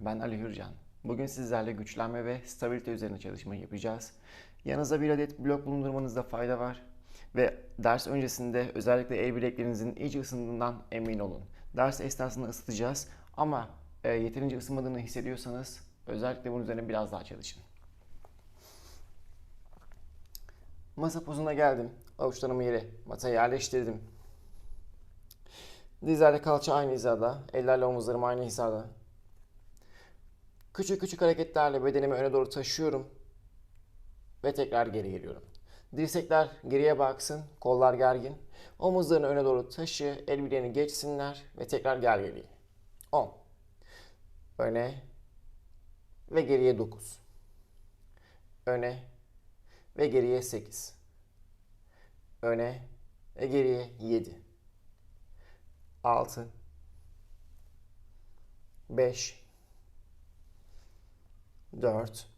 ben Ali Hürcan. Bugün sizlerle güçlenme ve stabilite üzerine çalışma yapacağız. Yanınızda bir adet blok bulundurmanızda fayda var. Ve ders öncesinde özellikle el bileklerinizin iyice ısındığından emin olun. Ders esnasında ısıtacağız ama e, yeterince ısınmadığını hissediyorsanız özellikle bunun üzerine biraz daha çalışın. Masa pozuna geldim. Avuçlarımı yere masaya yerleştirdim. Dizlerle kalça aynı hizada, ellerle omuzlarım aynı hizada. Küçük küçük hareketlerle bedenimi öne doğru taşıyorum ve tekrar geri geliyorum. Dirsekler geriye baksın, kollar gergin. Omuzlarını öne doğru taşı, el bileğini geçsinler ve tekrar gel geriye. 10. Öne ve geriye 9. Öne ve geriye 8. Öne ve geriye 7. 6 5 4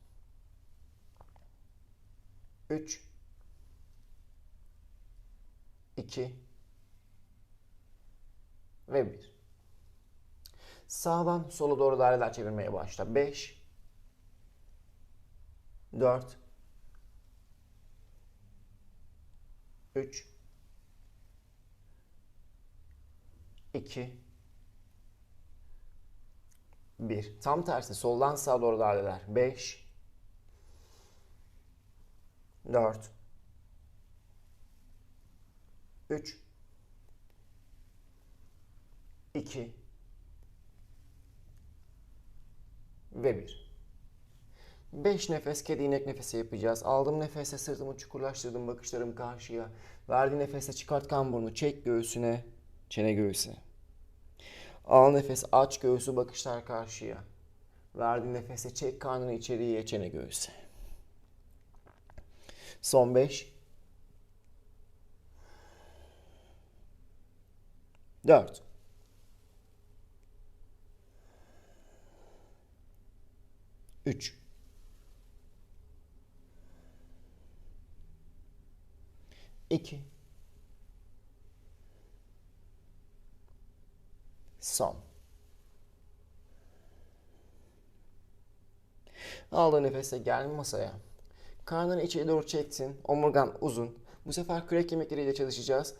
3 2 ve 1 Sağdan sola doğru daireler çevirmeye başla. 5 4 3 2 1 Tam tersi soldan sağa doğru daireler. 5 4 3 2 ve 1 5 nefes kedi inek nefesi yapacağız. Aldığım nefese sırtımı çukurlaştırdım, bakışlarım karşıya. Verdiğim nefese çıkart kan burnu, çek göğsüne, çene göğüse. Al nefes, aç göğsü, bakışlar karşıya. Verdiğin nefese çek karnını içeriye, çene göğüse. Son 5 4 3 2 Son. Aldığın nefese gel masaya. Karnını içeri doğru çektin. Omurgan uzun. Bu sefer kürek kemikleriyle çalışacağız.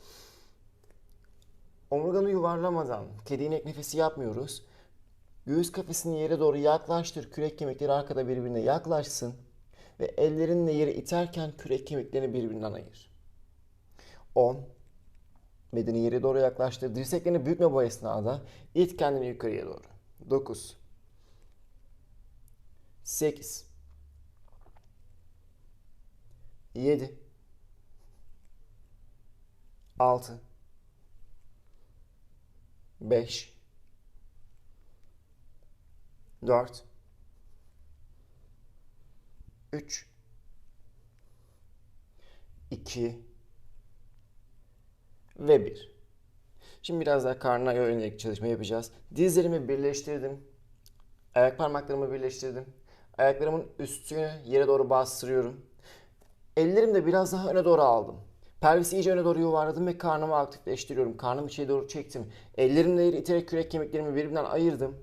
Omurganı yuvarlamadan kedi inek nefesi yapmıyoruz. Göğüs kafesini yere doğru yaklaştır. Kürek kemikleri arkada birbirine yaklaşsın. Ve ellerinle yere iterken kürek kemiklerini birbirinden ayır. 10 Bedeni yere doğru yaklaştır. Dirseklerini bükme bu esnada. İt kendini yukarıya doğru. 9 8 7 6 5 4 3 2 ve 1. Şimdi biraz daha karnına yönelik çalışma yapacağız. Dizlerimi birleştirdim. Ayak parmaklarımı birleştirdim. Ayaklarımın üstünü yere doğru bastırıyorum. Ellerimi de biraz daha öne doğru aldım. Pelvisi iyice öne doğru yuvarladım ve karnımı aktifleştiriyorum. Karnımı içeri doğru çektim. Ellerimle iterek kürek kemiklerimi birbirinden ayırdım.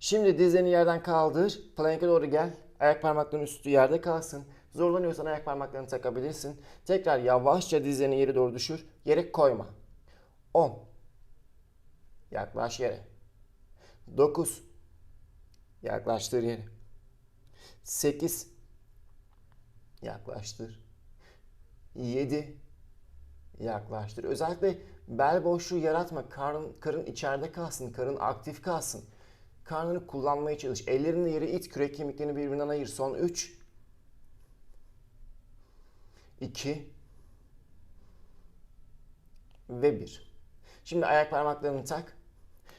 Şimdi dizlerini yerden kaldır. Plank'e doğru gel. Ayak parmaklarının üstü yerde kalsın. Zorlanıyorsan ayak parmaklarını takabilirsin. Tekrar yavaşça dizlerini yere doğru düşür. Yere koyma. 10. Yaklaş yere. 9. Yaklaştır yere. 8. Yaklaştır. 7. Yaklaştır. Özellikle bel boşluğu yaratma. Karın, karın içeride kalsın. Karın aktif kalsın. Karnını kullanmaya çalış. Ellerini yere it. Kürek kemiklerini birbirinden ayır. Son 3. 2. Ve 1. Şimdi ayak parmaklarını tak.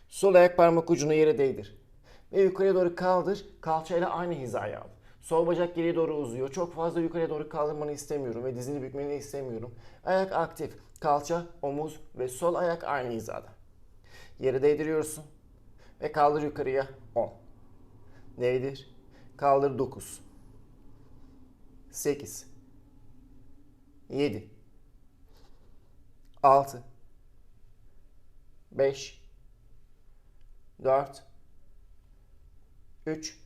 Sol ayak parmak ucunu yere değdir. Ve yukarıya doğru kaldır. Kalçayla aynı hizaya al. Sol bacak geriye doğru uzuyor. Çok fazla yukarıya doğru kaldırmanı istemiyorum ve dizini bükmeni istemiyorum. Ayak aktif. Kalça, omuz ve sol ayak aynı hizada. Yere değdiriyorsun. Ve kaldır yukarıya 10. Değdir. Kaldır 9. 8. 7. 6. 5 4 3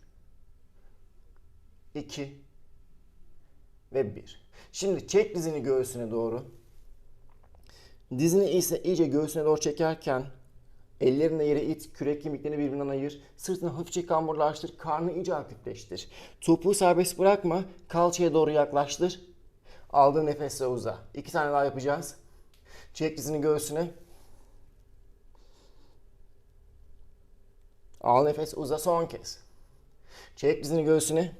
2 ve 1. Şimdi çek dizini göğsüne doğru. Dizini ise iyice göğsüne doğru çekerken ellerini yere it, kürek kemiklerini birbirinden ayır, sırtını hafifçe kamburlaştır, karnı iyice hafifleştir. Topuğu serbest bırakma, kalçaya doğru yaklaştır. Aldığın nefesle uza. İki tane daha yapacağız. Çek dizini göğsüne. Al nefes uza son kez. Çek dizini göğsüne.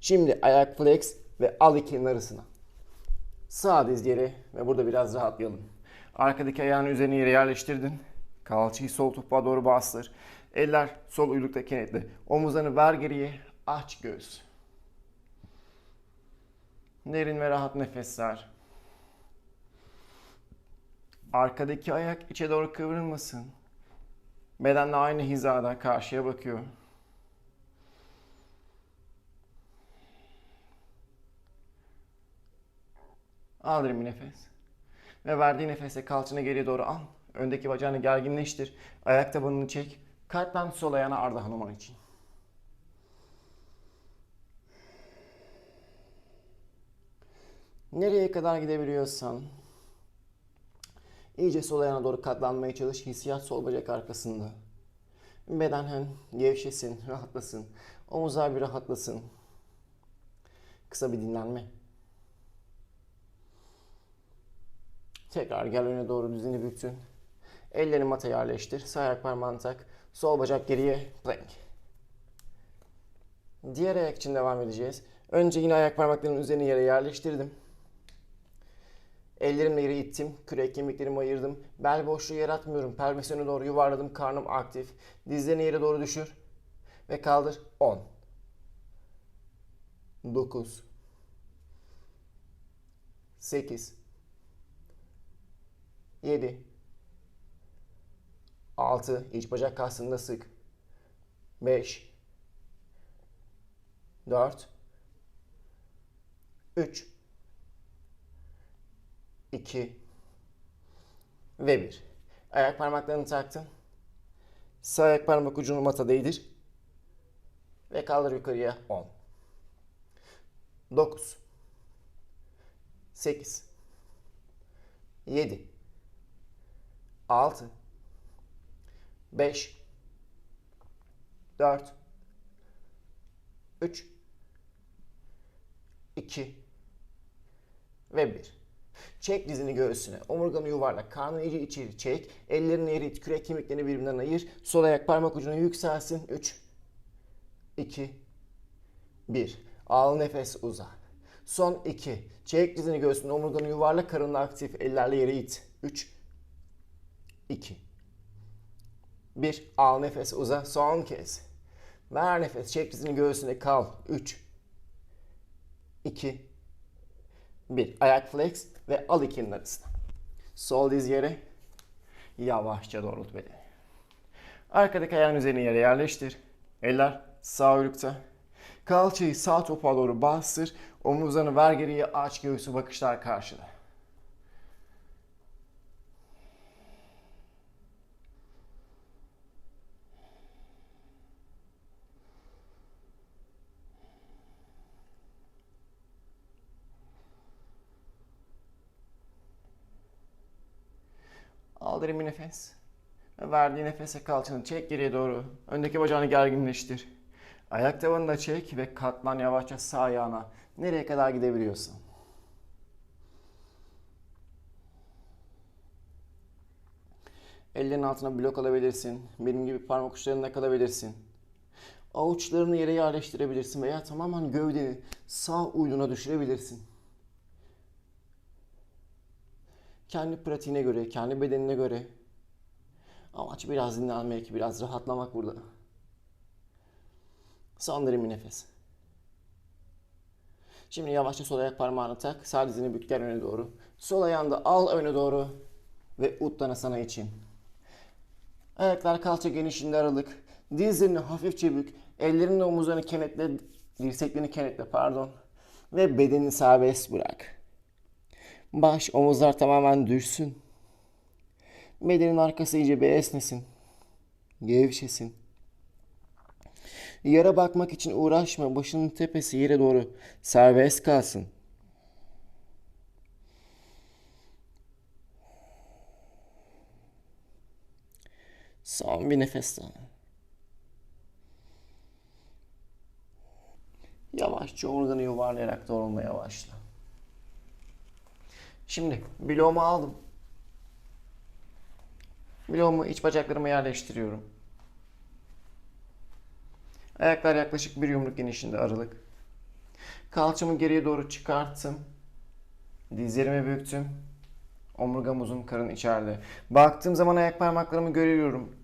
Şimdi ayak flex ve al ikinin arasına. Sağ diz yere ve burada biraz rahatlayalım. Arkadaki ayağını üzerine yere yerleştirdin. Kalçayı sol topuğa doğru bastır. Eller sol uylukta kenetli. Omuzlarını ver geriye. Aç göğüs. Derin ve rahat nefesler. Arkadaki ayak içe doğru kıvrılmasın. Bedenle aynı hizada karşıya bakıyor. Al derin bir nefes. Ve verdiği nefese kalçanı geriye doğru al. Öndeki bacağını gerginleştir. Ayak tabanını çek. Kalpten sol ayağına Arda Hanuman için. Nereye kadar gidebiliyorsan iyice sol ayağına doğru katlanmaya çalış. Hissiyat sol bacak arkasında. Beden hem gevşesin, rahatlasın. Omuzlar bir rahatlasın. Kısa bir dinlenme. Tekrar gel öne doğru dizini büktün. Ellerini mata yerleştir. Sağ ayak parmağını tak. Sol bacak geriye. Plank. Diğer ayak için devam edeceğiz. Önce yine ayak parmaklarının üzerine yere yerleştirdim. Ellerimle yere ittim. Kürek kemiklerimi ayırdım. Bel boşluğu yaratmıyorum. Pelvis öne doğru yuvarladım. Karnım aktif. Dizlerini yere doğru düşür. Ve kaldır. 10. 9. 8. 7. 6. İç bacak kasında sık. 5. 4. 3. 2 ve 1. Ayak parmaklarını taktın. Sağ ayak parmak ucunu mata değdir. Ve kaldır yukarıya 10. 9 8 7 6 5 4 3 2 ve 1. Çek dizini göğsüne. Omurganı yuvarla. Karnını iyice içeri çek. Ellerini erit. Kürek kemiklerini birbirinden ayır. Sol ayak parmak ucuna yükselsin. 3 2 1. Al nefes uza. Son 2. Çek dizini göğsüne. Omurganı yuvarla. Karınla aktif. Ellerle yere it. 3 2 1. Al nefes uza. Son kez. Ver nefes. Çek dizini göğsüne. Kal. 3 2 1. Ayak flex ve al ikinin arasına. Sol diz yere. Yavaşça doğrult bedeni. Arkadaki ayağın üzerine yere yerleştir. Eller sağ uylukta. Kalçayı sağ topuğa doğru bastır. Omuzlarını ver geriye aç göğsü bakışlar karşıda. Al derin bir nefes. Ve verdiği nefese kalçanı çek geriye doğru. Öndeki bacağını gerginleştir. Ayak tabanını da çek ve katlan yavaşça sağ ayağına. Nereye kadar gidebiliyorsun? Ellerin altına blok alabilirsin. Benim gibi parmak uçlarına kalabilirsin. Avuçlarını yere yerleştirebilirsin veya tamamen gövdeni sağ uyluna düşürebilirsin. Kendi pratiğine göre, kendi bedenine göre. Amaç biraz dinlenmek, biraz rahatlamak burada. Son derin bir nefes. Şimdi yavaşça sol ayak parmağını tak. Sağ dizini bük gel öne doğru. Sol ayağını da al öne doğru. Ve utlana sana için. Ayaklar kalça genişliğinde aralık. Dizlerini hafifçe bük. Ellerini omuzlarını kenetle, dirseklerini kenetle pardon. Ve bedenini serbest bırak. Baş, omuzlar tamamen düşsün. Bedenin arkası iyice bir esnesin. Gevşesin. Yere bakmak için uğraşma. Başının tepesi yere doğru serbest kalsın. Son bir nefes daha. Yavaşça omurganı yuvarlayarak doğrulmaya başla. Şimdi bloğumu aldım. Bloğumu iç bacaklarıma yerleştiriyorum. Ayaklar yaklaşık bir yumruk genişliğinde aralık. Kalçamı geriye doğru çıkarttım. Dizlerimi büktüm. Omurgam uzun, karın içeride. Baktığım zaman ayak parmaklarımı görüyorum.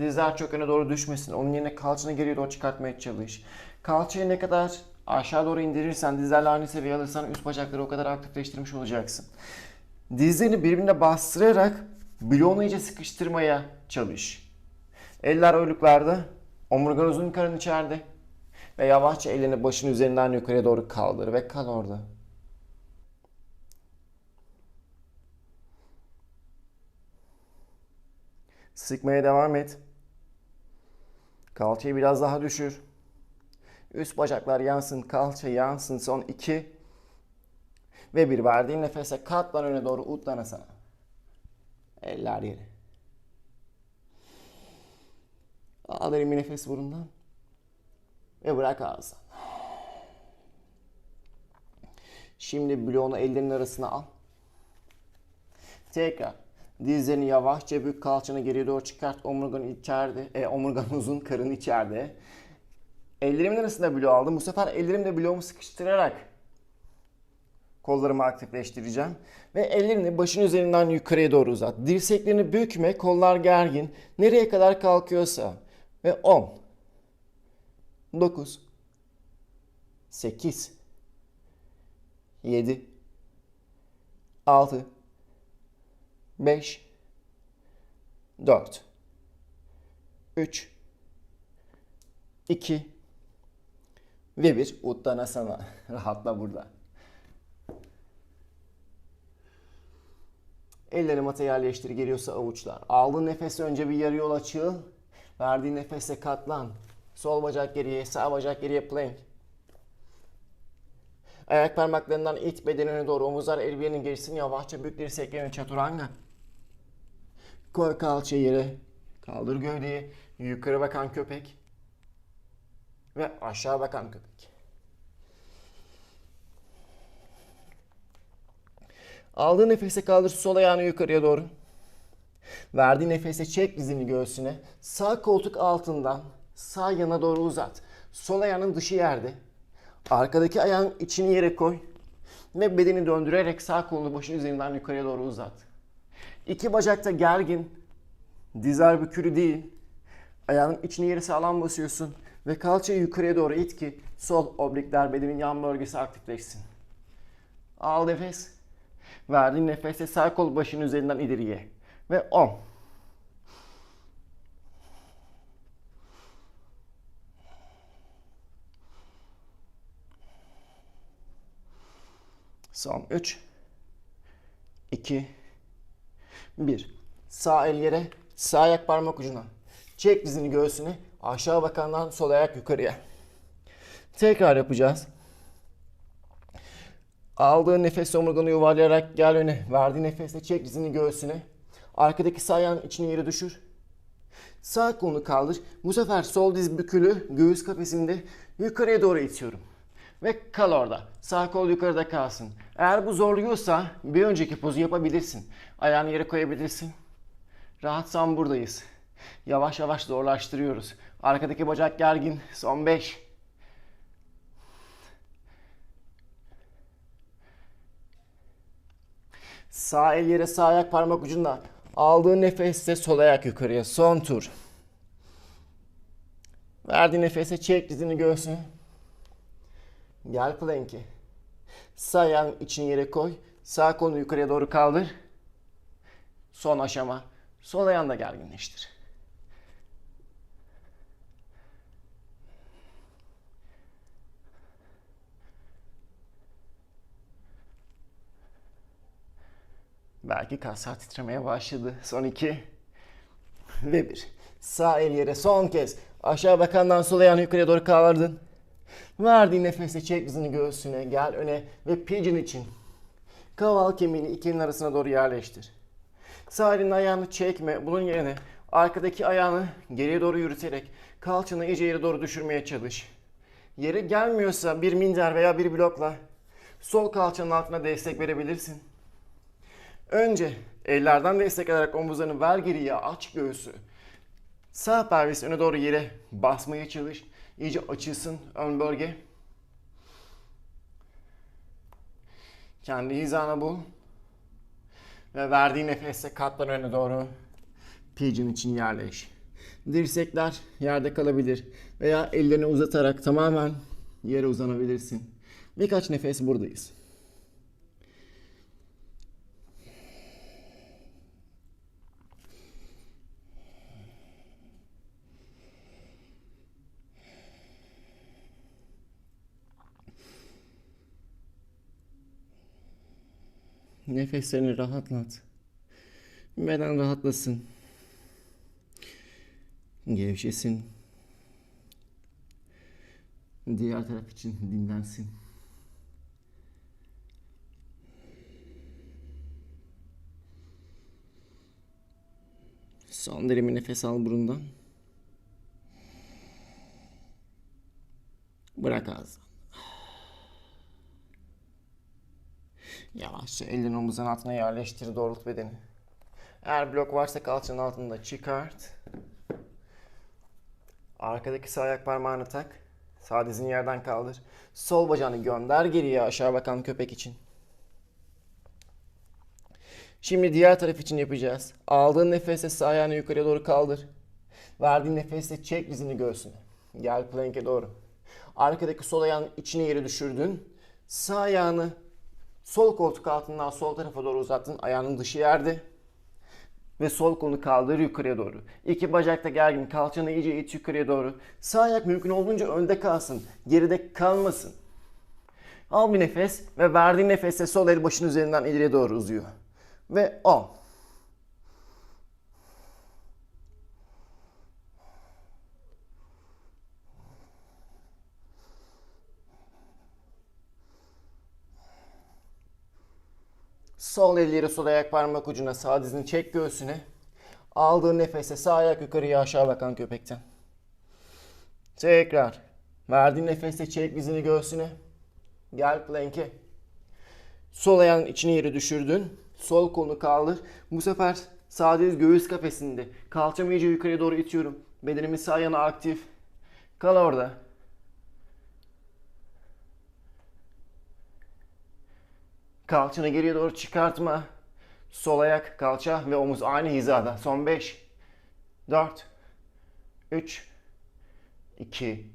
Dizler çok öne doğru düşmesin. Onun yerine kalçanı geriye doğru çıkartmaya çalış. Kalçayı ne kadar aşağı doğru indirirsen, dizlerle aynı seviyeye alırsan üst bacakları o kadar aktifleştirmiş olacaksın. Dizlerini birbirine bastırarak bloğunu iyice sıkıştırmaya çalış. Eller oyuluklarda, omurgan uzun, karın içeride. Ve yavaşça ellerini başın üzerinden yukarıya doğru kaldır ve kal orada. Sıkmaya devam et. Kalçayı biraz daha düşür. Üst bacaklar yansın, kalça yansın. Son iki. Ve bir verdiğin nefese katlan öne doğru utlana sana. Eller yere. Al derin bir nefes burundan. Ve bırak ağzından. Şimdi bloğunu ellerinin arasına al. Tekrar. Dizlerini yavaşça bük, kalçanı geriye doğru çıkart. Omurgan içeride, e, omurgan uzun, karın içeride. Ellerimin arasında bloğu aldım. Bu sefer ellerimle bloğumu sıkıştırarak kollarımı aktifleştireceğim. Ve ellerini başın üzerinden yukarıya doğru uzat. Dirseklerini bükme, kollar gergin. Nereye kadar kalkıyorsa. Ve 10, 9, 8, 7, 6, 5 4 3 2 ve 1 Uttanasana. Rahatla burada. Elleri mata yerleştir. Geliyorsa avuçlar. Aldığın nefesi önce bir yarı yol açıl. Verdiğin nefese katlan. Sol bacak geriye, sağ bacak geriye plank. Ayak parmaklarından it bedenine doğru omuzlar el birinin gerisini yavaşça bük dirseklerini çaturanga. Koy kalça yere. Kaldır gövdeyi. Yukarı bakan köpek. Ve aşağı bakan köpek. Aldığı nefese kaldır sol ayağını yukarıya doğru. Verdiği nefese çek dizini göğsüne. Sağ koltuk altından sağ yana doğru uzat. Sol ayağının dışı yerde. Arkadaki ayağın içini yere koy. Ve bedeni döndürerek sağ kolunu başın üzerinden yukarıya doğru uzat. İki bacakta gergin. Dizler bükülü değil. Ayağının içini yere sağlam basıyorsun. Ve kalçayı yukarıya doğru it ki sol oblikler bedenin yan bölgesi aktifleşsin. Al nefes. Verdiğin nefeste sağ kol başın üzerinden ileriye. Ve 10. Son 3 2 1 Sağ el yere, sağ ayak parmak ucuna. Çek dizini göğsüne, aşağı bakandan sol ayak yukarıya. Tekrar yapacağız. Aldığın nefes omurganı yuvarlayarak gel öne. Verdiğin nefesle çek dizini göğsüne. Arkadaki sağ ayağın içini yere düşür. Sağ kolunu kaldır. Bu sefer sol diz bükülü, göğüs kafesinde yukarıya doğru itiyorum. Ve kal orada. Sağ kol yukarıda kalsın. Eğer bu zorluyorsa bir önceki pozu yapabilirsin. Ayağını yere koyabilirsin. Rahatsan buradayız. Yavaş yavaş zorlaştırıyoruz. Arkadaki bacak gergin. Son 5. Sağ el yere sağ ayak parmak ucunda. Aldığın nefeste sol ayak yukarıya. Son tur. Verdiğin nefese çek dizini göğsüne. Gel plank'e. Sağ ayağın içini yere koy. Sağ kolunu yukarıya doğru kaldır. Son aşama. Sol ayağını da gerginleştir. Belki kaslar titremeye başladı. Son iki. Ve bir. Sağ el yere son kez. Aşağı bakandan sol ayağını yukarıya doğru kaldırdın. Verdiğin nefesle çek dizini göğsüne, gel öne ve pigeon için. Kaval kemiğini ikinin arasına doğru yerleştir. Sağ elinin ayağını çekme. Bunun yerine arkadaki ayağını geriye doğru yürüterek kalçanı iyice yere doğru düşürmeye çalış. Yere gelmiyorsa bir minder veya bir blokla sol kalçanın altına destek verebilirsin. Önce ellerden destek alarak omuzlarını ver geriye aç göğsü. Sağ pelvis öne doğru yere basmaya çalış. İyice açılsın ön bölge. Kendi hizana bul. Ve verdiğin nefesle katlan öne doğru pigeon için yerleş. Dirsekler yerde kalabilir veya ellerini uzatarak tamamen yere uzanabilirsin. Birkaç nefes buradayız. Nefeslerini rahatlat. Beden rahatlasın. Gevşesin. Diğer taraf için dinlensin. Son derin bir nefes al burundan. Bırak ağzından. Yavaşça ellerini omuzun altına yerleştir, doğrult bedeni. Eğer blok varsa kalçanın altında çıkart. Arkadaki sağ ayak parmağını tak. Sağ dizini yerden kaldır. Sol bacağını gönder geriye aşağı bakan köpek için. Şimdi diğer taraf için yapacağız. Aldığın nefesle sağ ayağını yukarıya doğru kaldır. Verdiğin nefesle çek dizini göğsüne. Gel plank'e doğru. Arkadaki sol ayağın içine yere düşürdün. Sağ ayağını sol koltuk altından sol tarafa doğru uzattın. Ayağının dışı yerde. Ve sol kolunu kaldır yukarıya doğru. İki bacakta gergin. Kalçanı iyice it yukarıya doğru. Sağ ayak mümkün olduğunca önde kalsın. Geride kalmasın. Al bir nefes ve verdiğin nefesle sol el başın üzerinden ileriye doğru uzuyor. Ve 10. Sol elleri sol ayak parmak ucuna sağ dizini çek göğsüne. Aldığın nefese sağ ayak yukarıya aşağı bakan köpekten. Tekrar. Verdiğin nefeste çek dizini göğsüne. Gel plank'e. Sol ayağın içine yere düşürdün. Sol kolunu kaldır. Bu sefer sağ diz göğüs kafesinde. Kalçamı iyice yukarıya doğru itiyorum. Bedenimin sağ yanı aktif. Kal orada. Kalçanı geriye doğru çıkartma. Sol ayak, kalça ve omuz aynı hizada. Son 5, 4, 3, 2,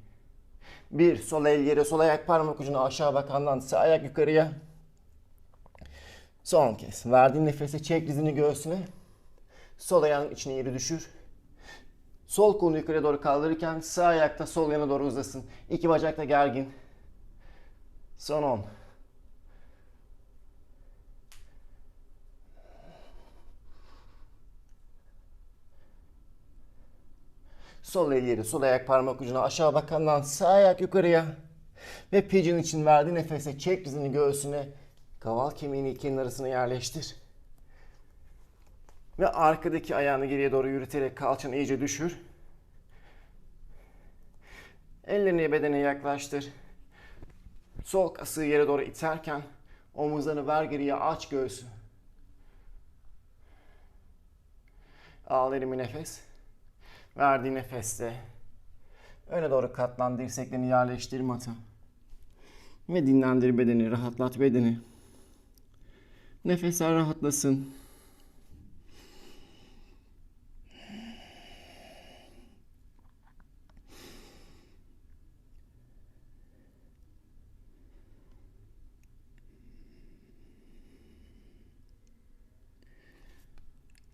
1. Sol el yere, sol ayak parmak ucuna aşağı bakandan sağ ayak yukarıya. Son kez. Verdiğin nefese çek dizini göğsüne. Sol ayağın içine yeri düşür. Sol kolunu yukarıya doğru kaldırırken sağ ayakta sol yana doğru uzasın. İki bacak da gergin. Son 10. Sol el yeri, sol ayak parmak ucuna aşağı bakandan sağ ayak yukarıya. Ve pigeon için verdiği nefese çek dizini göğsüne. Kaval kemiğini ikinin arasına yerleştir. Ve arkadaki ayağını geriye doğru yürüterek kalçanı iyice düşür. Ellerini bedene yaklaştır. Sol kasığı yere doğru iterken omuzlarını ver geriye aç göğsü. Al bir nefes. Verdiği nefeste öne doğru katlan dirseklerini yerleştir mata. Ve dinlendir bedeni, rahatlat bedeni. Nefesler rahatlasın.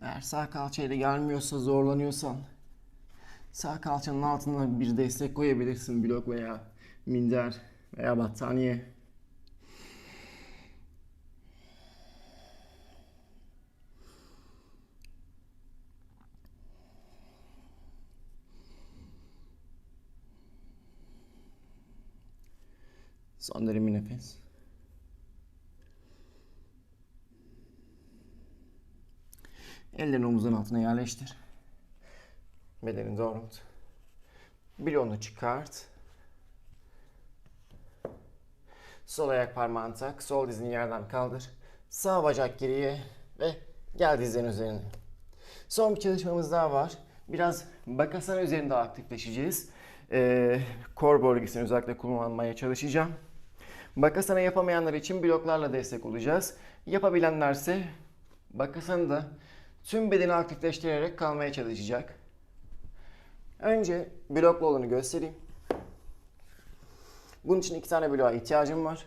Eğer sağ kalçayla gelmiyorsa, zorlanıyorsan Sağ kalçanın altına bir destek koyabilirsin. Blok veya minder veya battaniye. Son derin bir nefes. Ellerini omuzun altına yerleştir. Bedenini doğrult. Bloğunu çıkart. Sol ayak parmağını tak. Sol dizini yerden kaldır. Sağ bacak geriye ve gel dizlerin üzerine. Son bir çalışmamız daha var. Biraz bakasana üzerinde aktifleşeceğiz. Ee, kor bölgesini özellikle kullanmaya çalışacağım. Bakasana yapamayanlar için bloklarla destek olacağız. Yapabilenlerse bakasanı da tüm bedeni aktifleştirerek kalmaya çalışacak. Önce bloklu olanı göstereyim. Bunun için iki tane bloğa ihtiyacım var.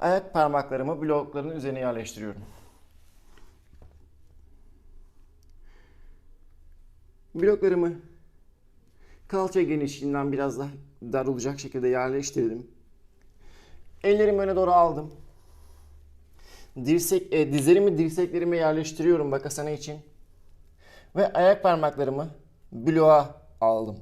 Ayak parmaklarımı blokların üzerine yerleştiriyorum. Bloklarımı kalça genişliğinden biraz daha dar olacak şekilde yerleştirdim. Ellerimi öne doğru aldım. Dirsek, e, dizlerimi dirseklerime yerleştiriyorum bakasana için. Ve ayak parmaklarımı bloğa aldım.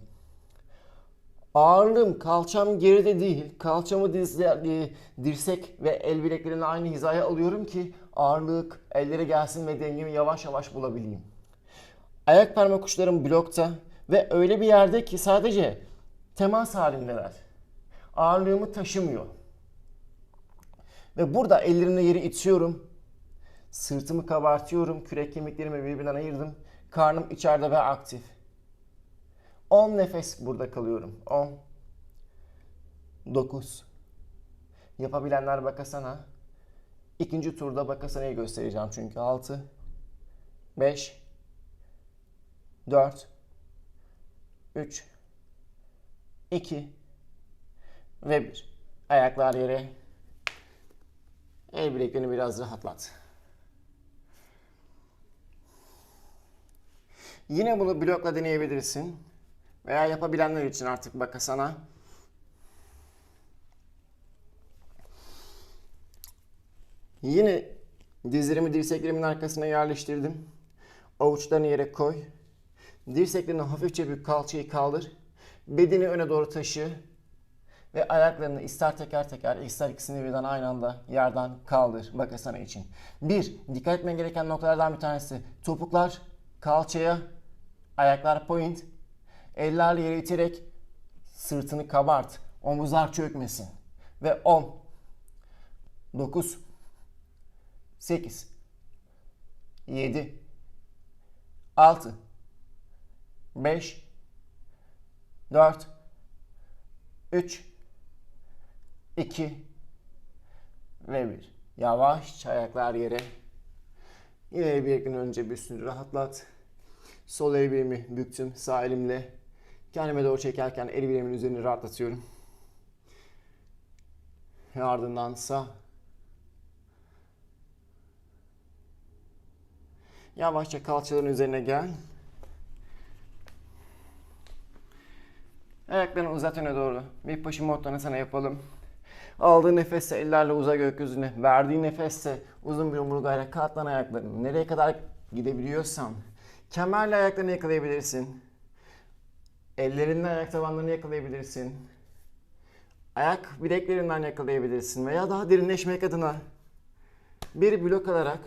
Ağırlığım kalçam geride değil. Kalçamı dizle, dirsek ve el bileklerini aynı hizaya alıyorum ki ağırlık ellere gelsin ve dengemi yavaş yavaş bulabileyim. Ayak parmak uçlarım blokta ve öyle bir yerde ki sadece temas halindeler. Ağırlığımı taşımıyor. Ve burada ellerimle yeri itiyorum. Sırtımı kabartıyorum. Kürek kemiklerimi birbirinden ayırdım. Karnım içeride ve aktif. 10 nefes burada kalıyorum. 10 9 Yapabilenler bakasana. İkinci turda bakasanayı göstereceğim çünkü 6 5 4 3 2 ve 1 Ayaklar yere. El bileklerini biraz rahatlat. Yine bunu blokla deneyebilirsin. Veya yapabilenler için artık bakasana. Yine dizlerimi dirseklerimin arkasına yerleştirdim. Avuçlarını yere koy. Dirseklerini hafifçe bir kalçayı kaldır. Bedeni öne doğru taşı. Ve ayaklarını ister teker teker ister ikisini birden aynı anda yerden kaldır bakasana için. Bir, dikkat etmen gereken noktalardan bir tanesi. Topuklar kalçaya, ayaklar point. Ellerle yere iterek sırtını kabart. Omuzlar çökmesin. Ve 10 9 8 7 6 5 4 3 2 ve 1. Yavaş ayaklar yere. Yine el bileklerini önce bir üstünü rahatlat. Sol el bileğimi büktüm sağ elimle. Kendime doğru çekerken el bileğimin üzerini rahatlatıyorum. Ve ardından sağ. Yavaşça kalçaların üzerine gel. Ayaklarını uzat öne doğru. Bir paşa modlarını sana yapalım. Aldığı nefeste ellerle uza gökyüzüne. Verdiği nefeste uzun bir omurgayla katlan ayaklarını. Nereye kadar gidebiliyorsan. Kemerle ayaklarını yakalayabilirsin. Ellerinle ayak tabanlarını yakalayabilirsin. Ayak bileklerinden yakalayabilirsin. Veya daha derinleşmek adına bir blok alarak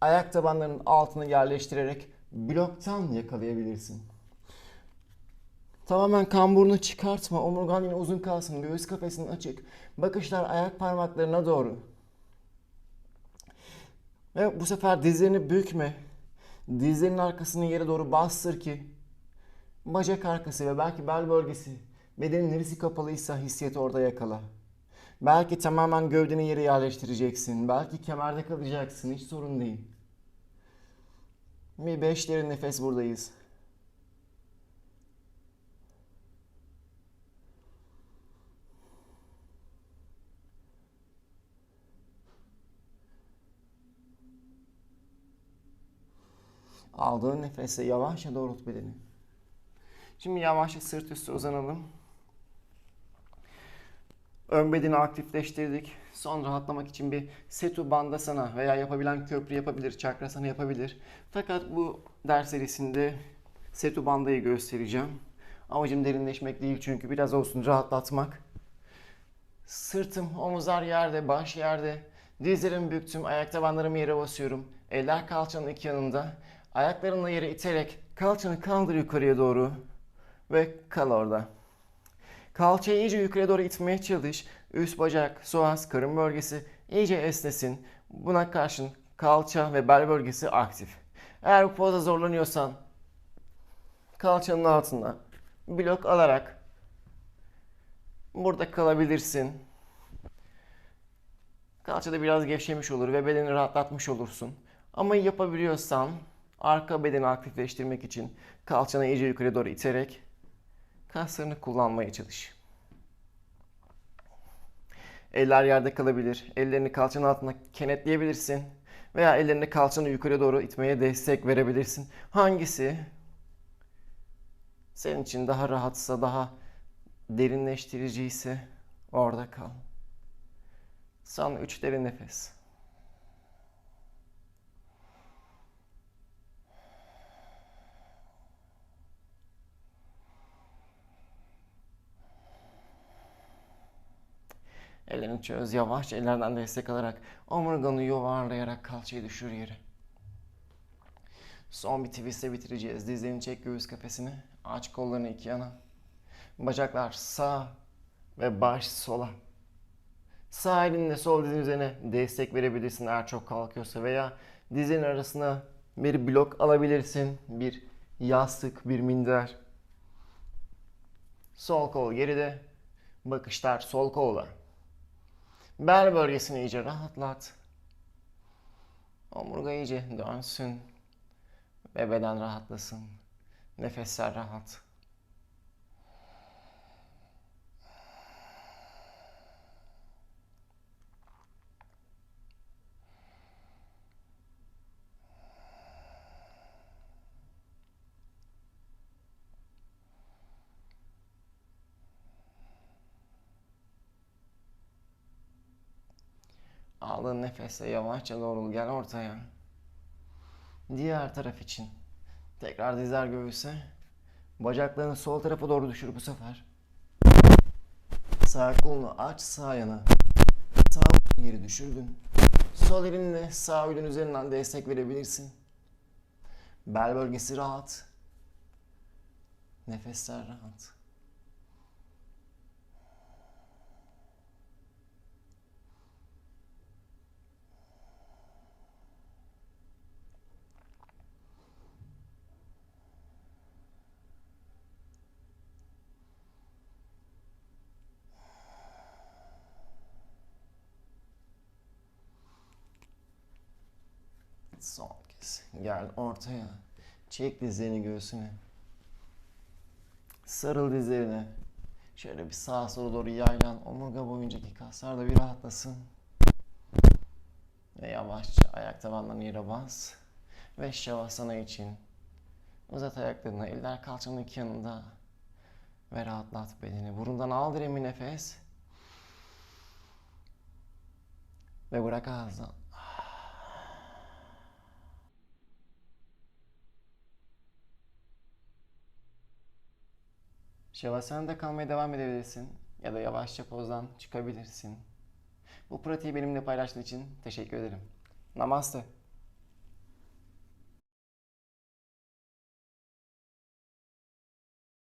ayak tabanlarının altını yerleştirerek bloktan yakalayabilirsin. Tamamen kamburunu çıkartma. Omurgan yine uzun kalsın. Göğüs kafesinin açık. Bakışlar ayak parmaklarına doğru. Ve bu sefer dizlerini bükme. Dizlerinin arkasını yere doğru bastır ki bacak arkası ve belki bel bölgesi bedenin neresi kapalıysa hissiyeti orada yakala. Belki tamamen gövdeni yere yerleştireceksin. Belki kemerde kalacaksın. Hiç sorun değil. Bir beş derin nefes buradayız. Aldığın nefese yavaşça doğrult bedeni. Şimdi yavaşça sırt üstü uzanalım. Ön bedeni aktifleştirdik. Son rahatlamak için bir setu bandasana veya yapabilen köprü yapabilir, çakrasana yapabilir. Fakat bu ders serisinde setu bandayı göstereceğim. Amacım derinleşmek değil çünkü biraz olsun rahatlatmak. Sırtım, omuzlar yerde, baş yerde. Dizlerimi büktüm, ayak tabanlarımı yere basıyorum. Eller kalçanın iki yanında. Ayaklarımla yere iterek kalçanı kaldır yukarıya doğru. Ve kal orada. Kalçayı iyice yukarıya doğru itmeye çalış. Üst bacak, psoas, karın bölgesi iyice esnesin. Buna karşın kalça ve bel bölgesi aktif. Eğer bu pozda zorlanıyorsan kalçanın altına blok alarak burada kalabilirsin. Kalçada biraz gevşemiş olur ve bedeni rahatlatmış olursun. Ama yapabiliyorsan arka bedeni aktifleştirmek için kalçanı iyice yukarı doğru iterek kaslarını kullanmaya çalış. Eller yerde kalabilir. Ellerini kalçanın altına kenetleyebilirsin. Veya ellerini kalçanı yukarı doğru itmeye destek verebilirsin. Hangisi senin için daha rahatsa, daha derinleştirici ise orada kal. Son üç derin nefes. Ellerini çöz yavaş ellerden destek alarak omurganı yuvarlayarak kalçayı düşür yere. Son bir twistle bitireceğiz. Dizlerini çek göğüs kafesini. Aç kollarını iki yana. Bacaklar sağ ve baş sola. Sağ elinle sol dizin üzerine destek verebilirsin eğer çok kalkıyorsa veya dizin arasına bir blok alabilirsin. Bir yastık, bir minder. Sol kol geride. Bakışlar sol kolla. Bel bölgesini iyice rahatlat. Omurga iyice dönsün. Ve beden rahatlasın. Nefesler rahat. Aldığın nefesle yavaşça doğrul gel ortaya. Diğer taraf için. Tekrar dizler göğüse. Bacaklarını sol tarafa doğru düşür bu sefer. Sağ kolunu aç sağ yana. Sağ geri düşürdün. Sol elinle sağ elin üzerinden destek verebilirsin. Bel bölgesi rahat. Nefesler rahat. Son kez. Gel ortaya. Çek dizlerini göğsüne. Sarıl dizlerine. Şöyle bir sağa sola doğru yaylan. Omurga boyuncaki kaslar da bir rahatlasın. Ve yavaşça ayak tabanlarını yere bas. Ve şavasana için. Uzat ayaklarını. Eller kalçanın iki yanında. Ve rahatlat bedeni. Burundan al derin bir nefes. Ve bırak ağızdan. Şavasana'da kalmaya devam edebilirsin ya da yavaşça pozdan çıkabilirsin. Bu pratiği benimle paylaştığın için teşekkür ederim. Namaste.